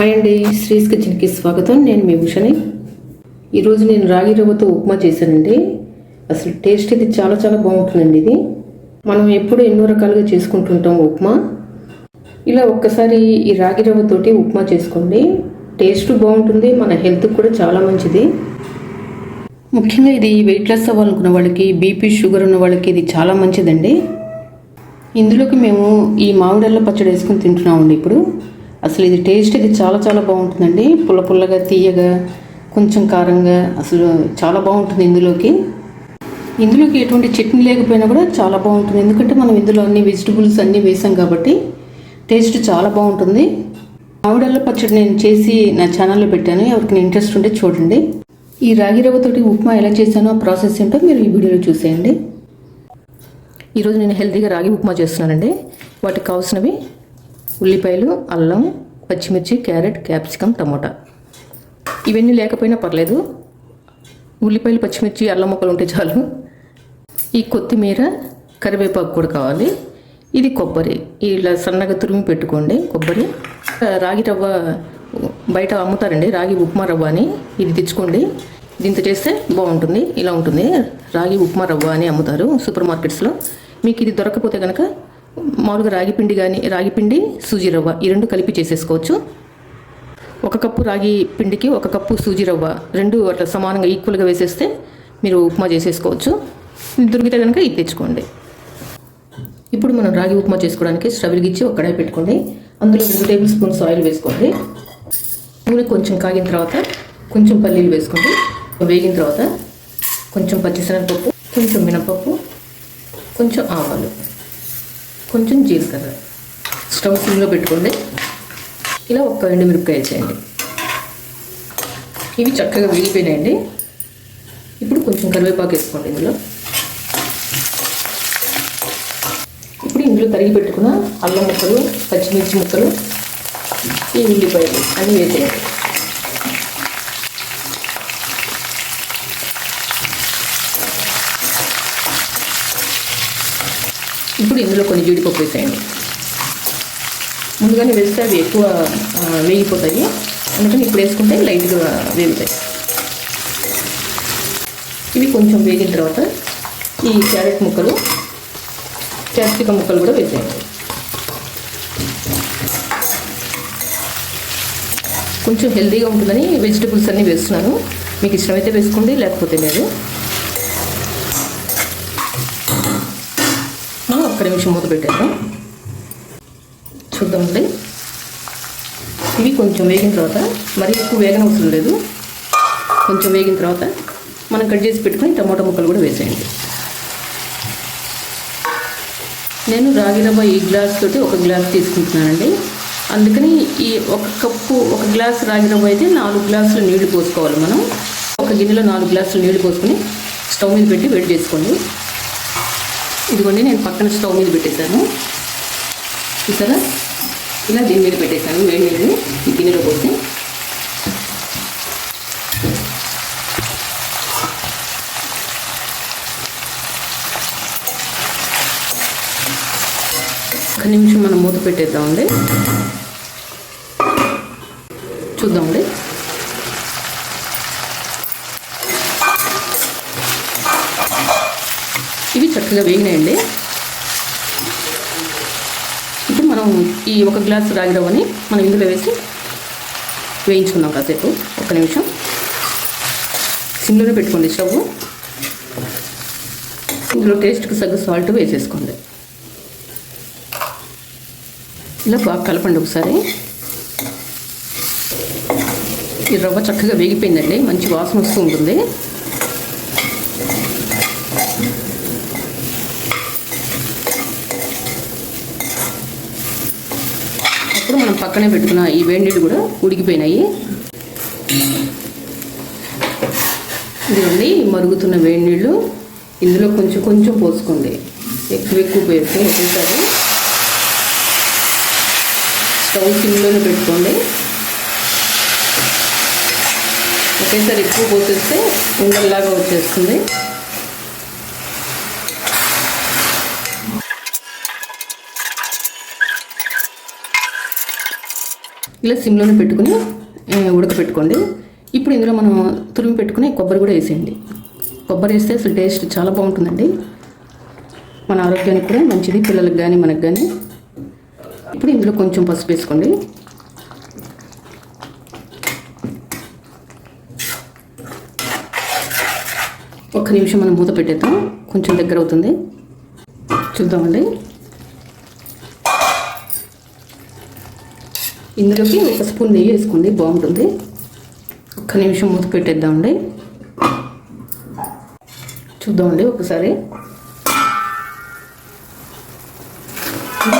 Hi అండి శ్రీస్ కిచెన్కి స్వాగతం. నేను మీ ఉషని. ఈరోజు నేను రాగి రవ్వతో ఉప్మా చేశానండి. అసలు టేస్ట్ ఇది చాలా చాలా బాగుంటుందండి ఇది. మనం ఎప్పుడు ఎన్నో రకాలుగా చేసుకుంటుంటాం ఉప్మా. ఇలా ఒక్కసారి ఈ రాగి రవ్వతోటి ఉప్మా చేసుకోండి. టేస్ట్ బాగుంటుంది మన హెల్త్కి కూడా చాలా మంచిది. ముఖ్యంగా ఇది వెయిట్ లాస్ అవ్వాలనుకున్న వాళ్ళకి బీపీ షుగర్ ఉన్న వాళ్ళకి ఇది చాలా మంచిదండి. ఇందులోకి మేము ఈ మామిడల్ల పచ్చడి వేసుకుని తింటున్నామండి ఇప్పుడు. అసలు ఇది టేస్ట్ ఇది చాలా చాలా బాగుంటుందండి. పుల్ల పుల్లగా తీయగా కొంచెం కారంగా అసలు చాలా బాగుంటుంది ఇందులోకి. ఇందులోకి ఎటువంటి చట్నీ లేకపోయినా కూడా చాలా బాగుంటుంది. ఎందుకంటే మనం ఇందులో అన్ని వెజిటబుల్స్ అన్నీ వేసాం కాబట్టి టేస్ట్ చాలా బాగుంటుంది. మామిడల్ల పచ్చడి నేను చేసి నా ఛానల్లో పెట్టాను. ఎవరికి ఇంట్రెస్ట్ ఉంటే చూడండి. ఈ రాగి రవ్వతోటి ఉప్మా ఎలా చేశానో ఆ ప్రాసెస్ ఏంటో మీరు ఈ వీడియోలో చూసేయండి. ఈరోజు నేను హెల్తీగా రాగి ఉప్మా చేస్తున్నానండి. వాటికి కావాల్సినవి ఉల్లిపాయలు అల్లం పచ్చిమిర్చి క్యారెట్ క్యాప్సికమ్ టమోటా. ఇవన్నీ లేకపోయినా పర్లేదు. ఉల్లిపాయలు పచ్చిమిర్చి అల్లం ముక్కలు ఉంటే చాలు. ఈ కొత్తిమీర కరివేపాకు కూడా కావాలి. ఇది కొబ్బరి. ఇలా సన్నగా తురిమి పెట్టుకోండి. కొబ్బరి. రాగి రవ్వ బయట అమ్ముతారండి. రాగి ఉప్మా రవ్వ అని. ఇది తెచ్చుకోండి. దీంతో చేస్తే బాగుంటుంది. ఇలా ఉంటుంది. రాగి ఉప్మా రవ్వ అని అమ్ముతారు సూపర్ మార్కెట్స్లో. మీకు ఇది దొరకపోతే కనుక మామూలుగా రాగి పిండి కానీ రాగి పిండి సూజీ రవ్వ ఈ రెండు కలిపి చేసేసుకోవచ్చు. ఒక కప్పు రాగి పిండికి ఒక కప్పు సూజీ రవ్వ రెండు అట్లా సమానంగా ఈక్వల్గా వేసేస్తే మీరు ఉప్మా చేసేసుకోవచ్చు. దొరికితే కనుక ఇది తెచ్చుకోండి. ఇప్పుడు మనం రాగి ఉప్మా చేసుకోవడానికి స్టవ్ వెలిగించి ఒక కడాయి పెట్టుకోండి. అందులో రెండు టేబుల్ స్పూన్స్ ఆయిల్ వేసుకోండి. నూనె కొంచెం కాగిన తర్వాత కొంచెం పల్లీలు వేసుకోండి. వేగిన తర్వాత కొంచెం పచ్చిశనగపప్పు కొంచెం మినపప్పు కొంచెం ఆవాలు. కొంచెం జీలకర్ర. స్టవ్ సిమ్లో పెట్టుకోండి. ఇలా ఒక్క ఎండు మిరపకాయలు వేసేయండి ఇవి చక్కగా వేగిపోయినాయండి. ఇప్పుడు కొంచెం కరివేపాకు వేసుకోండి ఇందులో. ఇప్పుడు ఇందులో తరిగి పెట్టుకున్న అల్లం ముక్కలు పచ్చిమిర్చి ముక్కలు ఈ ఉల్లిపాయలు అన్నీ వేసేయండి. ఇప్పుడు ఇందులో కొన్ని జీడిపప్పు వేసేయండి. ముందుగానే వేస్తే అవి ఎక్కువ వేగిపోతాయి. అందుకని ఇప్పుడు వేసుకుంటే లైట్గా వేగుతాయి. ఇవి కొంచెం వేగిన తర్వాత ఈ క్యారెట్ ముక్కలు క్యాప్సికం ముక్కలు కూడా వేసేయండి. కొంచెం హెల్తీగా ఉంటుందని వెజిటబుల్స్ అన్నీ వేస్తున్నాను. మీకు ఇష్టమైతే వేసుకోండి లేకపోతే లేదు. ఒక నిమిషం మూత పెట్టేద్దాం. చూద్దామండి ఇవి కొంచెం వేగిన తర్వాత మరీ ఎక్కువ వేగన అవసరం లేదు. కొంచెం వేగిన తర్వాత మనం కట్ చేసి పెట్టుకొని టమాటా ముక్కలు కూడా వేసేయండి. నేను రాగి రవ్వ ఈ గ్లాస్ తోటి ఒక గ్లాస్ తీసుకుంటున్నానండి. అందుకని ఈ ఒక కప్పు ఒక గ్లాస్ రాగి రవ్వ అయితే నాలుగు గ్లాసులు నీళ్ళు పోసుకోవాలి మనం. ఒక గిన్నెలో నాలుగు గ్లాసులు నీళ్ళు పోసుకొని స్టవ్ మీద పెట్టి వేడి చేసుకోండి. ఇదిగోండి నేను పక్కన స్టవ్ మీద పెట్టేశాను. చూసారా? ఇలా దీని మీద పెట్టేశాను వేడి నీళ్ళు ఈ గిన్నెలో పోసి. ఒక నిమిషం మనం మూత పెట్టేద్దామండి. చూద్దామండి. చక్కగా వేగినాయండి. ఇప్పుడు మనం ఈ ఒక గ్లాస్ రాగి రవ్వని మనం ఇందులో వేసి వేయించుకుందాం కాసేపు. ఒక నిమిషం. సిమ్లోనే పెట్టుకోండి స్టవ్. ఇందులో టేస్ట్కి సగ్గు సాల్ట్ వేసేసుకోండి. ఇలా బాగా కలపండి ఒకసారి. ఈ రవ్వ చక్కగా వేగిపోయిందండి. మంచి వాసన వస్తూ ఉంటుంది అప్పుడు మనం పక్కనే పెట్టుకున్న ఈ వేడి నీళ్ళు కూడా ఉడికిపోయినాయి. ఇదిగోండి మరుగుతున్న వేడి నీళ్ళు ఇందులో కొంచెం కొంచెం పోసుకోండి ఎక్కువ ఎక్కువ పోస్తే ఒకేసారి స్టవ్ సిమ్లోనే పెట్టుకోండి. ఒకేసారి ఎక్కువ పోసేస్తే ఉండల్లాగా వచ్చేస్తుంది. ఇలా సిమ్లోనే పెట్టుకుని ఉడకపెట్టుకోండి. ఇప్పుడు ఇందులో మనం తురిమి పెట్టుకుని కొబ్బరి కూడా వేసేయండి. కొబ్బరి వేస్తే అసలు టేస్ట్ చాలా బాగుంటుందండి. మన ఆరోగ్యానికి కూడా మంచిది పిల్లలకు కానీ మనకు కానీ ఇప్పుడు ఇందులో కొంచెం పసుపు వేసుకోండి. ఒక్క నిమిషం మనం మూత పెట్టేద్దాం. కొంచెం దగ్గర అవుతుంది. చూద్దామండి. ఇందులోకి ఒక స్పూన్ నెయ్యి వేసుకోండి బాగుంటుంది. ఒక్క నిమిషం మూత పెట్టేద్దామండి. చూద్దామండి ఒకసారి.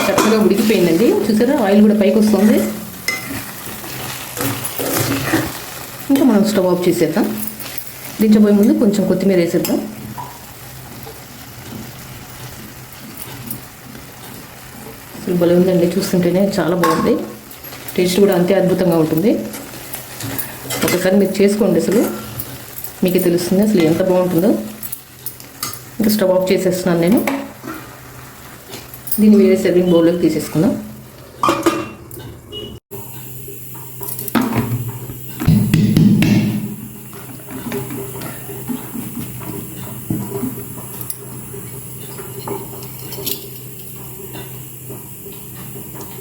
చక్కగా ఉడికిపోయిందండి. చూసారా? ఆయిల్ కూడా పైకి వస్తుంది. ఇంకా మనం స్టవ్ ఆఫ్ చేసేద్దాం. దించబోయే ముందు కొంచెం కొత్తిమీర వేసేద్దాం. అసలు భలే ఉందండి చూస్తుంటేనే చాలా బాగుంది. టేస్ట్ కూడా అంతే అద్భుతంగా ఉంటుంది. ఒకసారి మీరు చేసుకోండి అసలు. మీకు తెలుస్తుంది అసలు ఎంత బాగుంటుందో. ఇంకా స్టవ్ ఆఫ్ చేసేస్తున్నాను నేను. దీన్ని వేరే సర్వింగ్ బౌల్లోకి తీసేసుకుందాం.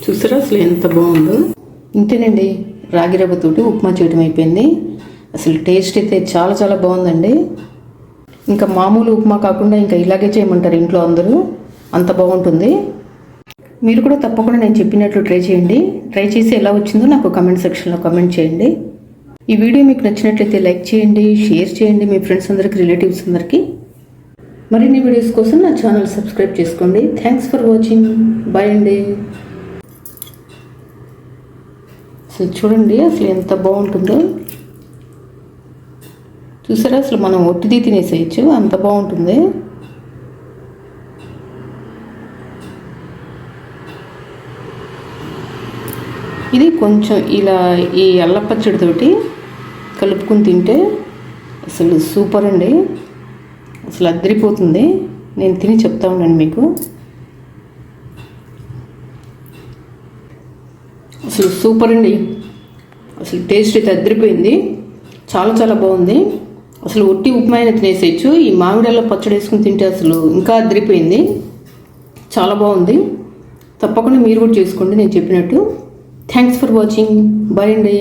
చూసారా అసలు ఎంత బాగుందో? ఇంతేనండి. రాగి రవ్వతోటి ఉప్మా చేయడం అయిపోయింది. అసలు టేస్ట్ అయితే చాలా చాలా బాగుందండి. ఇంకా మామూలు ఉప్మా కాకుండా ఇంకా ఇలాగే చేయమంటారు ఇంట్లో అందరూ. అంత బాగుంటుంది. మీరు కూడా తప్పకుండా నేను చెప్పినట్లు ట్రై చేయండి. ట్రై చేసి ఎలా వచ్చిందో నాకు కమెంట్ సెక్షన్లో కమెంట్ చేయండి. ఈ వీడియో మీకు నచ్చినట్లయితే లైక్ చేయండి షేర్ చేయండి మీ ఫ్రెండ్స్ అందరికి రిలేటివ్స్ అందరికీ. మరిన్ని వీడియోస్ కోసం నా ఛానల్ సబ్స్క్రైబ్ చేసుకోండి. Thanks for watching. బాయ్ అండి. అసలు చూడండి అసలు ఎంత బాగుంటుందో. చూసారా అసలు మనం ఒట్టిది తినేసేయచ్చు అంత బాగుంటుంది. ఇది కొంచెం ఇలా ఈ అల్లపచ్చడితోటి కలుపుకుని తింటే అసలు సూపర్ అండి. అసలు అద్దరిపోతుంది నేను తిని చెప్తా ఉన్నాను మీకు. అసలు సూపర్ అండి. అసలు టేస్ట్ అయితే అద్దరిపోయింది చాలా చాలా బాగుంది. అసలు ఒట్టి ఉప్మా అయినా తినేసేయచ్చు. ఈ మామిడల్లో పచ్చడి వేసుకుని తింటే అసలు ఇంకా అద్దరిపోయింది చాలా బాగుంది. తప్పకుండా మీరు కూడా చేసుకోండి నేను చెప్పినట్టు. థ్యాంక్స్ ఫర్ వాచింగ్ బాయ్ అండి.